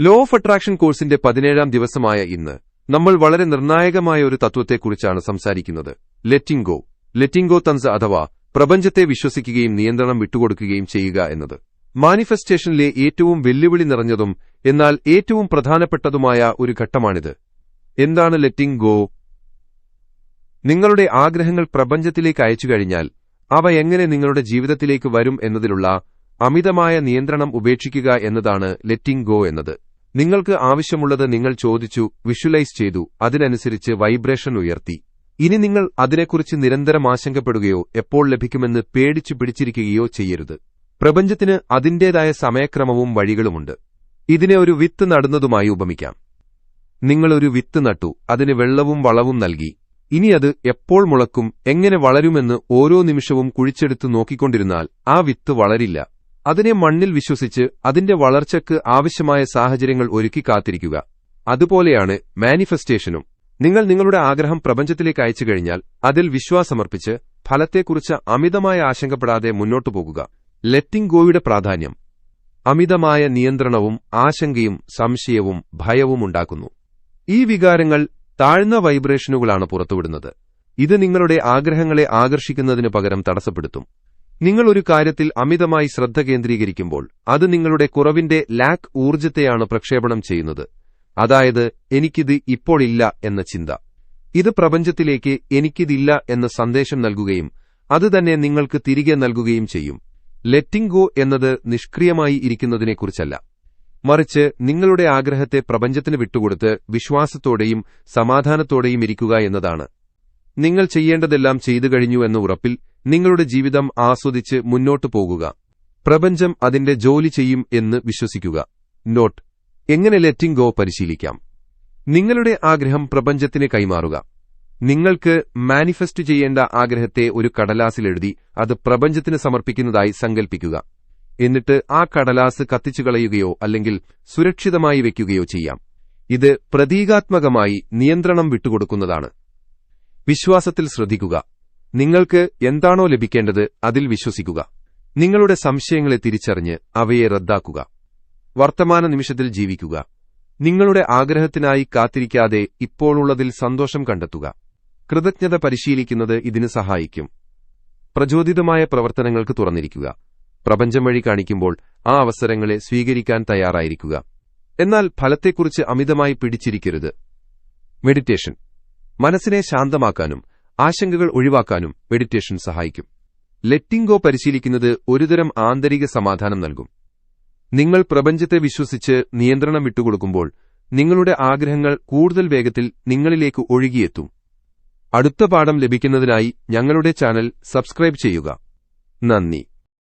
Law of attraction കോഴ്സിന്റെ പതിനേഴാം ദിവസമായ ഇന്ന് നമ്മൾ വളരെ നിർണായകമായ ഒരു തത്വത്തെക്കുറിച്ചാണ് സംസാരിക്കുന്നത്. ലെറ്റിംഗ് ലെറ്റിംഗ് തൻസ് അഥവാ പ്രപഞ്ചത്തെ വിശ്വസിക്കുകയും നിയന്ത്രണം വിട്ടുകൊടുക്കുകയും ചെയ്യുക എന്നത്. മാനിഫെസ്റ്റേഷനിലെ ഏറ്റവും വെല്ലുവിളി നിറഞ്ഞതും എന്നാൽ ഏറ്റവും പ്രധാനപ്പെട്ടതുമായ ഒരു ഘട്ടമാണിത്. എന്താണ് ലെറ്റിംഗ് ഗോ നിങ്ങളുടെ ആഗ്രഹങ്ങൾ പ്രപഞ്ചത്തിലേക്ക് അയച്ചു കഴിഞ്ഞാൽ അവ എങ്ങനെ നിങ്ങളുടെ ജീവിതത്തിലേക്ക് വരും എന്നതിലുള്ള അമിതമായ നിയന്ത്രണം ഉപേക്ഷിക്കുക എന്നതാണ് ലെറ്റിംഗ് ഗോ എന്നത്. നിങ്ങൾക്ക് ആവശ്യമുള്ളത് നിങ്ങൾ ചോദിച്ചു വിഷ്വലൈസ് ചെയ്തു അതിനനുസരിച്ച് വൈബ്രേഷൻ ഉയർത്തി. ഇനി നിങ്ങൾ അതിനെക്കുറിച്ച് നിരന്തരം ആശങ്കപ്പെടുകയോ എപ്പോൾ ലഭിക്കുമെന്ന് പേടിച്ചു പിടിച്ചിരിക്കുകയോ ചെയ്യരുത്. പ്രപഞ്ചത്തിന് അതിന്റേതായ സമയക്രമവും വഴികളുമുണ്ട്. ഇതിനെ ഒരു വിത്ത് നടുന്നതുമായി ഉപമിക്കാം. നിങ്ങളൊരു വിത്ത് നട്ടു അതിന് വെള്ളവും വളവും നൽകി. ഇനി അത് എപ്പോൾ മുളക്കും എങ്ങനെ വളരുമെന്ന് ഓരോ നിമിഷവും കുഴിച്ചെടുത്ത് നോക്കിക്കൊണ്ടിരുന്നാൽ ആ വിത്ത് വളരില്ല. അതിനെ മണ്ണിൽ വിശ്വസിച്ച് അതിന്റെ വളർച്ചയ്ക്ക് ആവശ്യമായ സാഹചര്യങ്ങൾ ഒരുക്കി കാത്തിരിക്കുക. അതുപോലെയാണ് മാനിഫെസ്റ്റേഷനും. നിങ്ങൾ നിങ്ങളുടെ ആഗ്രഹം പ്രപഞ്ചത്തിലേക്ക് അയച്ചു കഴിഞ്ഞാൽ അതിൽ വിശ്വാസമർപ്പിച്ച് ഫലത്തെക്കുറിച്ച് അമിതമായ ആശങ്കപ്പെടാതെ മുന്നോട്ടു പോകുക. ലെറ്റിംഗ് ഗോയുടെ പ്രാധാന്യം. അമിതമായ നിയന്ത്രണവും ആശങ്കയും സംശയവും ഭയവും ഉണ്ടാക്കുന്നു. ഈ വികാരങ്ങൾ താഴ്ന്ന വൈബ്രേഷനുകളാണ് പുറത്തുവിടുന്നത്. ഇത് നിങ്ങളുടെ ആഗ്രഹങ്ങളെ ആകർഷിക്കുന്നതിനു പകരം തടസ്സപ്പെടുത്തും. നിങ്ങൾ ഒരു കാര്യത്തിൽ അമിതമായി ശ്രദ്ധ കേന്ദ്രീകരിക്കുമ്പോൾ അത് നിങ്ങളുടെ കുറവിന്റെ ലാക്ക് ഊർജത്തെയാണ് പ്രക്ഷേപണം ചെയ്യുന്നത്. അതായത് എനിക്കിത് ഇപ്പോഴില്ല എന്ന ചിന്ത. ഇത് പ്രപഞ്ചത്തിലേക്ക് എനിക്കിതില്ല എന്ന സന്ദേശം നൽകുകയും അത് തന്നെ നിങ്ങൾക്ക് തിരികെ നൽകുകയും ചെയ്യും. ലെറ്റിംഗ് ഗോ എന്നത് നിഷ്ക്രിയമായി ഇരിക്കുന്നതിനെക്കുറിച്ചല്ല. മറിച്ച് നിങ്ങളുടെ ആഗ്രഹത്തെ പ്രപഞ്ചത്തിന് വിട്ടുകൊടുത്ത് വിശ്വാസത്തോടെയും സമാധാനത്തോടെയും ഇരിക്കുക എന്നതാണ്. നിങ്ങൾ ചെയ്യേണ്ടതെല്ലാം ചെയ്തു കഴിഞ്ഞു എന്ന ഉറപ്പിൽ നിങ്ങളുടെ ജീവിതം ആസ്വദിച്ച് മുന്നോട്ടു പോകുക. പ്രപഞ്ചം അതിന്റെ ജോലി ചെയ്യും എന്ന് വിശ്വസിക്കുക. നോട്ട്. എങ്ങനെ ലെറ്റിംഗ് ഗോ പരിശീലിക്കാം? നിങ്ങളുടെ ആഗ്രഹം പ്രപഞ്ചത്തിന് കൈമാറുക. നിങ്ങൾക്ക് മാനിഫെസ്റ്റ് ചെയ്യേണ്ട ആഗ്രഹത്തെ ഒരു കടലാസിലെഴുതി അത് പ്രപഞ്ചത്തിന് സമർപ്പിക്കുന്നതായി സങ്കൽപ്പിക്കുക. എന്നിട്ട് ആ കടലാസ് കത്തിച്ചു കളയുകയോ അല്ലെങ്കിൽ സുരക്ഷിതമായി വെക്കുകയോ ചെയ്യാം. ഇത് പ്രതീകാത്മകമായി നിയന്ത്രണം വിട്ടുകൊടുക്കുന്നതാണ്. വിശ്വാസത്തിൽ ശ്രദ്ധിക്കുക. നിങ്ങൾക്ക് എന്താണോ ലഭിക്കേണ്ടത് അതിൽ വിശ്വസിക്കുക. നിങ്ങളുടെ സംശയങ്ങളെ തിരിച്ചറിഞ്ഞ് അവയെ റദ്ദാക്കുക. വർത്തമാന നിമിഷത്തിൽ ജീവിക്കുക. നിങ്ങളുടെ ആഗ്രഹത്തിനായി കാത്തിരിക്കാതെ ഇപ്പോഴുള്ളതിൽ സന്തോഷം കണ്ടെത്തുക. കൃതജ്ഞത പരിശീലിക്കുന്നത് ഇതിന് സഹായിക്കും. പ്രചോദിതമായ പ്രവർത്തനങ്ങൾക്ക് തുറന്നിരിക്കുക. പ്രപഞ്ചം വഴി കാണിക്കുമ്പോൾ ആ അവസരങ്ങളെ സ്വീകരിക്കാൻ തയ്യാറായിരിക്കുക. എന്നാൽ ഫലത്തെക്കുറിച്ച് അമിതമായി പിടിച്ചിരിക്കരുത്. മെഡിറ്റേഷൻ. മനസ്സിനെ ശാന്തമാക്കാനും ആശങ്കകൾ ഒഴിവാക്കാനും മെഡിറ്റേഷൻ സഹായിക്കും. ലെറ്റിംഗ് പരിശീലിക്കുന്നത് ഒരുതരം ആന്തരിക സമാധാനം നൽകും. നിങ്ങൾ പ്രപഞ്ചത്തെ വിശ്വസിച്ച് നിയന്ത്രണം വിട്ടുകൊടുക്കുമ്പോൾ നിങ്ങളുടെ ആഗ്രഹങ്ങൾ കൂടുതൽ വേഗത്തിൽ നിങ്ങളിലേക്ക് ഒഴുകിയെത്തും. അടുത്ത പാഠം ലഭിക്കുന്നതിനായി ഞങ്ങളുടെ ചാനൽ സബ്സ്ക്രൈബ് ചെയ്യുക. നന്ദി.